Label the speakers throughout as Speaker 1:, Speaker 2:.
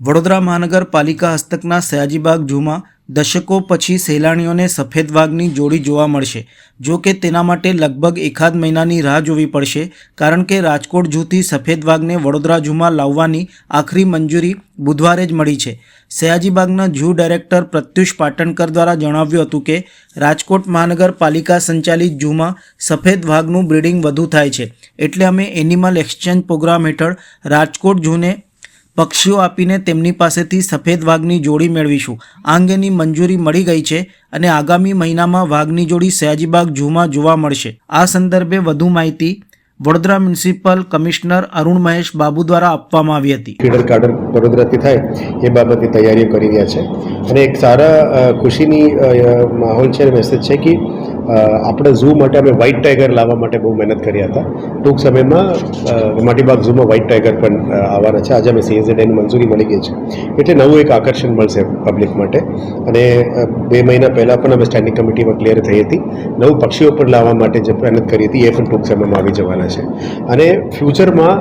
Speaker 1: વડોદરા મહાનગરપાલિકા હસ્તકના સયાજીબાગ ઝૂમાં દશકો પછી સહેલાણીઓને સફેદ વાઘની જોડી જોવા મળશે. જો કે તેના માટે લગભગ એકાદ મહિનાની રાહ જોવી પડશે, કારણ કે રાજકોટ ઝૂથી સફેદ વાઘને વડોદરા ઝૂમાં લાવવાની આખરી મંજૂરી બુધવારે જ મળી છે. સયાજીબાગના ઝૂ ડાયરેક્ટર પ્રત્યુષ પાટણકર દ્વારા જણાવ્યું હતું કે, રાજકોટ મહાનગરપાલિકા સંચાલિત ઝૂમાં સફેદ વાઘનું બ્રીડિંગ વધુ થાય છે. એટલે અમે એનિમલ એક્સચેન્જ પ્રોગ્રામ હેઠળ રાજકોટ ઝૂને પક્ષીઓ આપીને તેમની પાસેથી સફેદ વાઘની જોડી મેળવીશું. આ અંગેની મંજૂરી મળી ગઈ છે અને આગામી મહિનામાં વાઘની જોડી સયાજીબાગ ઝૂમાં જોવા મળશે. આ સંદર્ભે વધુ માહિતી વડોદરા મ્યુનિસિપલ કમિશનર અરુણ મહેશ બાબુ દ્વારા આપવામાં આવી હતી.
Speaker 2: ફીડર કાર્ડર વડોદરાથી થાય એ બાબતની તૈયારીઓ કરી રહ્યા છે. અને એક સારા ખુશીની માહોલ છે મેસેજ છે કે આપણા ઝૂ માટે અમે વ્હાઇટ ટાઈગર લાવવા માટે બહુ મહેનત કર્યા હતા. ટૂંક સમયમાં માટીબાગ ઝૂમાં વ્હાઇટ ટાઈગર પણ આવવાના છે. આજે અમે સીએઝેડની મંજૂરી મળી ગઈ છે. એટલે નવું એક આકર્ષણ મળશે પબ્લિક માટે. અને બે મહિના પહેલાં પણ અમે સ્ટેન્ડિંગ કમિટીમાં ક્લિયર થઈ હતી. નવું પક્ષીઓ પણ લાવવા માટે જે મહેનત કરી હતી, એ પણ ટૂંક સમયમાં આવી જવાના છે. અને ફ્યુચરમાં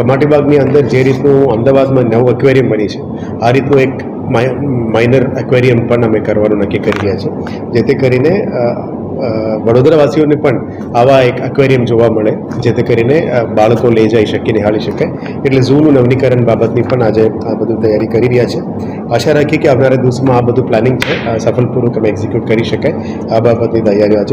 Speaker 2: કમાટીબાગની અંદર જે રીતનું અમદાવાદમાં નવું એક્વેરિયમ બની છે, આ રીતનું એક માઇનર એક્વેરિયમ પણ અમે કરવાનું નક્કી કરી રહ્યા છે જેથી કરીને વડોદરાવાસીઓને પણ આવા એક એક્વેરિયમ જોવા મળે, જેથી કરીને બાળકો લઈ જઈ શકે, નિહાળી શકે. એટલે ઝૂનું નવીનીકરણ બાબતની પણ આજે આ બધું તૈયારી કરી રહ્યા છે. આશા રાખીએ કે આવનારા દિવસમાં આ બધું પ્લાનિંગ છે સફળપૂર્વક અમે એક્ઝિક્યુટ કરી શકાય. આ બાબતની તૈયારીઓ આજે